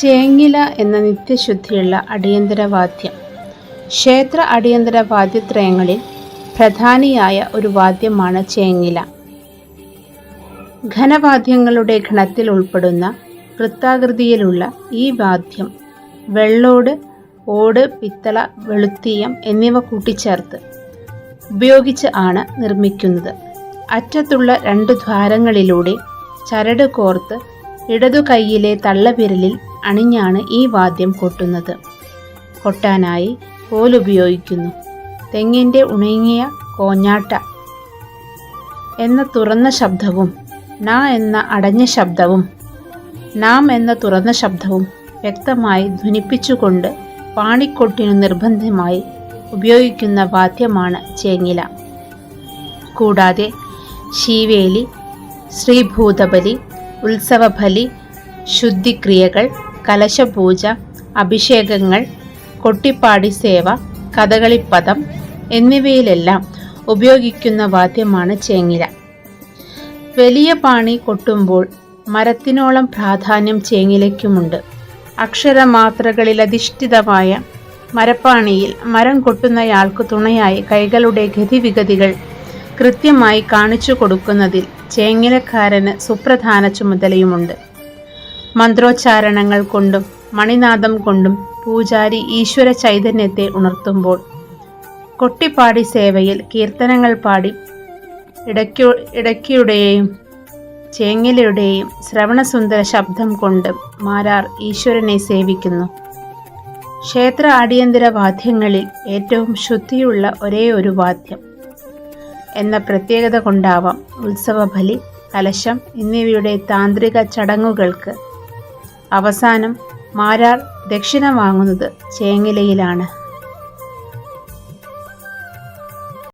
ചേങ്ങില എന്ന നിത്യശുദ്ധിയുള്ള അടിയന്തരവാദ്യം. ക്ഷേത്ര അടിയന്തര വാദ്യത്രയങ്ങളിൽ പ്രധാനിയായ ഒരു വാദ്യമാണ് ചേങ്ങില. ഘനവാദ്യങ്ങളുടെ ഗണത്തിൽ ഉൾപ്പെടുന്ന വൃത്താകൃതിയിലുള്ള ഈ വാദ്യം വെള്ളോട് ഓട് പിത്തള വെളുത്തീയം എന്നിവ കൂട്ടിച്ചേർത്ത് ഉപയോഗിച്ച് ആണ് നിർമ്മിക്കുന്നത്. അറ്റത്തുള്ള രണ്ട് ദ്വാരങ്ങളിലൂടെ ചരട് കോർത്ത് ഇടതു കൈയിലെ തള്ളവിരലിൽ അണിഞ്ഞാണ് ഈ വാദ്യം കൊട്ടുന്നത്. കൊട്ടാനായി കോലുപയോഗിക്കുന്നു. തെങ്ങിന്റെ ഉണങ്ങിയ കോഞ്ഞാട്ട എന്ന തുറന്ന ശബ്ദവും ന എന്ന അടഞ്ഞ ശബ്ദവും നാം എന്ന തുറന്ന ശബ്ദവും വ്യക്തമായി ധ്വനിപ്പിച്ചുകൊണ്ട് പാണിക്കൊട്ടിനു നിർബന്ധമായി ഉപയോഗിക്കുന്ന വാദ്യമാണ് ചേങ്ങില. കൂടാതെ ശീവേലി ശ്രീഭൂതബലി ഉത്സവബലി ശുദ്ധിക്രിയകൾ കലശപൂജ അഭിഷേകങ്ങൾ കൊട്ടിപ്പാടി സേവ കഥകളിപ്പദം എന്നിവയിലെല്ലാം ഉപയോഗിക്കുന്ന വാദ്യമാണ് ചേങ്ങില. വലിയ പാണി കൊട്ടുമ്പോൾ മരത്തിനോളം പ്രാധാന്യം ചേങ്ങിലയ്ക്കുമുണ്ട്. അക്ഷരമാത്രകളിലധിഷ്ഠിതമായ മരപ്പാണിയിൽ മരം കൊട്ടുന്നയാൾക്ക് തുണയായി കൈകളുടെ ഗതിവിഗതികൾ കൃത്യമായി കാണിച്ചു കൊടുക്കുന്നതിൽ ചേങ്ങിലക്കാരന് സുപ്രധാന ചുമതലയുമുണ്ട്. മന്ത്രോച്ചാരണങ്ങൾ കൊണ്ടും മണിനാദം കൊണ്ടും പൂജാരി ഈശ്വര ചൈതന്യത്തെ ഉണർത്തുമ്പോൾ കൊട്ടിപ്പാടി സേവയിൽ കീർത്തനങ്ങൾ പാടി ഇടയ്ക്കു ഇടയ്ക്കിയുടെയും ചേങ്ങിലയുടെയും ശ്രവണസുന്ദര ശബ്ദം കൊണ്ട് മാരാർ ഈശ്വരനെ സേവിക്കുന്നു. ക്ഷേത്ര അടിയന്തര വാദ്യങ്ങളിൽ ഏറ്റവും ശുദ്ധിയുള്ള ഒരേ ഒരു വാദ്യം എന്ന പ്രത്യേകത കൊണ്ടാവാം ഉത്സവബലി കലശം എന്നിവയുടെ താന്ത്രിക ചടങ്ങുകൾക്ക് അവസാനം മാരാർ ദക്ഷിണ വാങ്ങുന്നത് ചേങ്ങിലയിലാണ്.